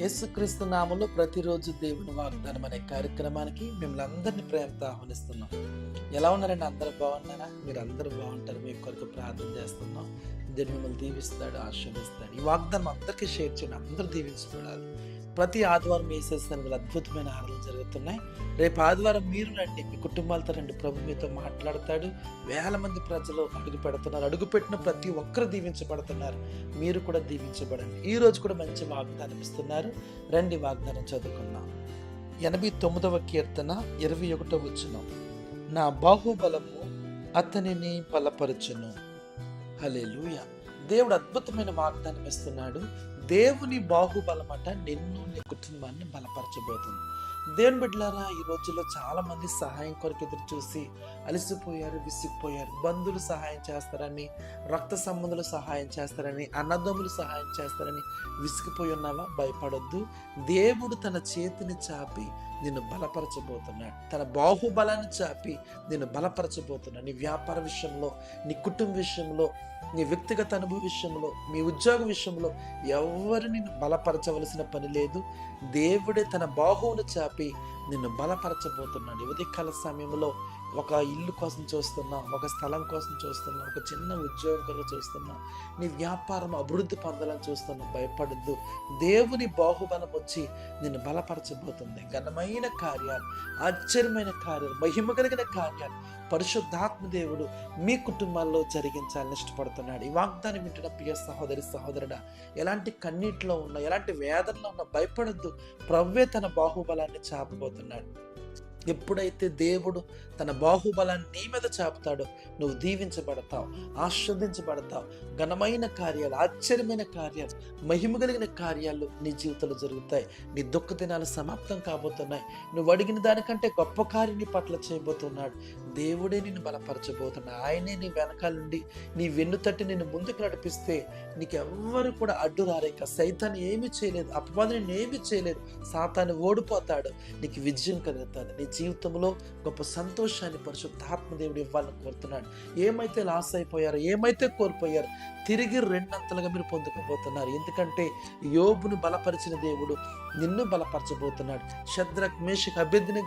యేసుక్రీస్తు నామంలో ప్రతిరోజు దేవుని వాగ్దానం అనే కార్యక్రమానికి మిమ్మల్ని అందరినీ ప్రేమతో ఆహ్వానిస్తున్నాం. ఎలా ఉన్నారండి? అందరూ బాగున్నారా? మీరు అందరూ బాగుంటారు. మీ కొరకు ప్రార్థన చేస్తున్నాం. దేవుడు మిమ్మల్ని దీవిస్తాడు ఆశీర్వదిస్తాడు. ఈ వాగ్దానం అందరికీ షేర్ చేయండి. అందరూ దీవించుకోవాలి ప్రతి ఆదివారం వేసేసిన అద్భుతమైన ఆరాధనలు జరుగుతున్నాయి. రేపు ఆదివారం మీరు రండి. మీ కుటుంబాలతో రండి. ప్రభు మీతో మాట్లాడతాడు. వేల మంది ప్రజలు అడుగు పెడుతున్నారు. అడుగు పెట్టిన ప్రతి ఒక్కరు దీవించబడుతున్నారు. మీరు కూడా దీవించబడండి. ఈ రోజు కూడా మంచి వాగ్దానం ఇస్తున్నారు. రండి వాగ్దానం చదువుకుందాం. ఎనభై తొమ్మిదవ కీర్తన ఇరవై ఒకటో వచ్చిన నా బాహుబలము అతనిని బలపరచును. హల్లెలూయ. దేవుడు అద్భుతమైన వాగ్దానం ఇస్తున్నాడు దేవుని బాహుబలమట నిన్ను నీ కుటుంబాన్ని బలపరచబోతుంది. దేవుని బిడ్డలారా ఈ రోజుల్లో చాలా మంది సహాయం కొరకు ఎదురు చూసి అలసిపోయారు విసిగిపోయారు. బంధువులు సహాయం చేస్తారని రక్త సంబంధులు సహాయం చేస్తారని అన్నదమ్ములు సహాయం చేస్తారని విసిగిపోయి ఉన్నావా? భయపడొద్దు. దేవుడు తన చేతిని చాపి నిన్ను బలపరచబోతున్నాడు. తన బాహుబలాన్ని చాపి నిన్ను బలపరచబోతున్నాడు. నీ వ్యాపార విషయంలో నీ కుటుంబ విషయంలో నీ వ్యక్తిగత అనుభవ విషయంలో మీ ఉద్యోగ విషయంలో ఎవరు నిన్ను బలపరచవలసిన పని లేదు. దేవుడే తన బాహువును చాపి నిన్ను బలపరచబోతున్నాడు ఉదయకాల సమయంలో ఒక ఇల్లు కోసం చూస్తున్నా ఒక స్థలం కోసం చూస్తున్నా ఒక చిన్న ఉద్యోగం కోసం చూస్తున్నా నీ వ్యాపారం అభివృద్ధి పొందాలని చూస్తున్నా భయపడద్దు. దేవుని బాహుబలం వచ్చి నిన్ను బలపరచబోతుంది. ఘనమైన కార్యాలు ఆశ్చర్యమైన కార్యాలు మహిమ కలిగిన కార్యాలు పరిశుద్ధాత్మ దేవుడు మీ కుటుంబాల్లో జరిగించాలని ఇష్టపడుతున్నాడు. ఈ వాగ్దానం వింటున్న ప్రియ సహోదరి సహోదరుడా ఎలాంటి కన్నీటిలో ఉన్నా ఎలాంటి వేదనలో ఉన్నా భయపడద్దు. ప్రవ్వే తన బాహుబలాన్ని చాపబోతున్నాడు. ఎప్పుడైతే దేవుడు తన బాహుబలాన్ని నీ మీద చాపుతాడో నువ్వు దీవించబడతావు ఆస్వాదించబడతావు ఘనమైన కార్యాలు ఆశ్చర్యమైన కార్యాలు మహిమ కలిగిన కార్యాలు నీ జీవితంలో జరుగుతాయి. నీ దుఃఖ దినాలు సమాప్తం కాబోతున్నాయి. నువ్వు అడిగిన దానికంటే గొప్ప కార్యం నీ పట్ల చేయబోతున్నాడు. దేవుడే నిన్ను బలపరచబోతున్నాడు. ఆయనే నీ వెనకాల నుండి నీ వెన్ను తట్టి నిన్ను ముందుకు నడిపిస్తే నీకు ఎవ్వరు కూడా అడ్డు రారేక. సైతాన్ని ఏమీ చేయలేదు అపవాదిని నిన్ను ఏమీ చేయలేదు. సాతాన్ని ఓడిపోతాడు. నీకు విజయం కలుగుతుంది. నీ జీవితంలో గొప్ప సంతోషాన్ని పరిశుద్ధాత్మ దేవుడు ఇవ్వాలని కోరుతున్నాడు. ఏమైతే లాస్ అయిపోయారో ఏమైతే కోల్పోయారు తిరిగి రెండంతలుగా మీరు పొందుకోబోతున్నారు. ఎందుకంటే యోబును బలపరిచిన దేవుడు నిన్ను బలపరచబోతున్నాడు. శద్రక్ మేషక్ అభ్యర్థిని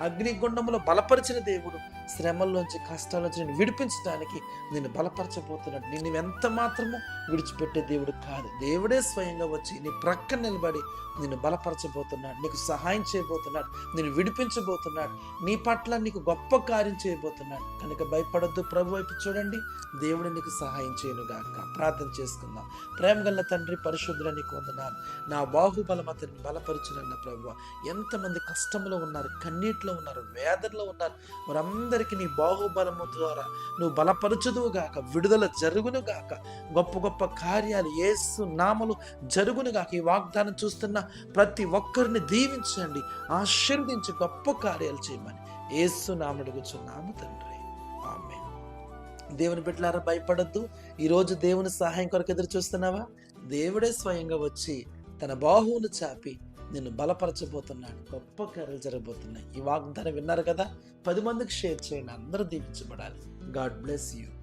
అగ్నిగుండంలో బలపరిచిన దేవుడు శ్రమల్లోంచి కష్టాల్లోంచి నేను విడిపించడానికి నిన్ను బలపరచబోతున్నాడు. నిన్ను ఎంత మాత్రము విడిచిపెట్టే దేవుడు కాదు. దేవుడే స్వయంగా వచ్చి నీ ప్రక్క నిలబడి నిన్ను బలపరచబోతున్నాడు. నీకు సహాయం చేయబోతున్నాడు. నేను విడిపించబో చేయబోతున్నాడు. నీ పట్ల నీకు గొప్ప కార్యం చేయబోతున్నాడు. కనుక భయపడొద్దు. ప్రభు వైపు చూడండి. దేవుడు నీకు సహాయం చేయనుగాక ప్రార్థన చేసుకుందాం. ప్రేమ గల తండ్రి పరిశుద్ధుల నీకు వందనాలు. నా బాహుబలం అతన్ని బలపరచునన్న ప్రభు. ఎంతమంది కష్టంలో ఉన్నారు కన్నీటిలో ఉన్నారు వేదనలో ఉన్నారు. వారందరికీ నీ బాహుబలము ద్వారా నువ్వు బలపరచుదువు గాక. విడుదల జరుగును గాక. గొప్ప గొప్ప కార్యాలు ఏసు నామలు జరుగును గాక. ఈ వాగ్దానం చూస్తున్న ప్రతి ఒక్కరిని దీవించండి. ఆశీర్వదించి గొప్ప కార్యాలు చేయమని. ఏసు నామడుగుచున్నాము తండ్రి. ఆమె దేవుని బిడ్డలారా భయపడద్దు. ఈరోజు దేవుని సహాయం కొరకు ఎదురు చూస్తున్నావా? దేవుడే స్వయంగా వచ్చి తన బాహువును చాపి నిన్ను బలపరచబోతున్నాడు. గొప్ప కార్యాలు జరగబోతున్నాయి. ఈ వాగ్దానం విన్నారు కదా? పది మందికి షేర్ చేయండి. అందరూ దీవించబడాలి. God bless you.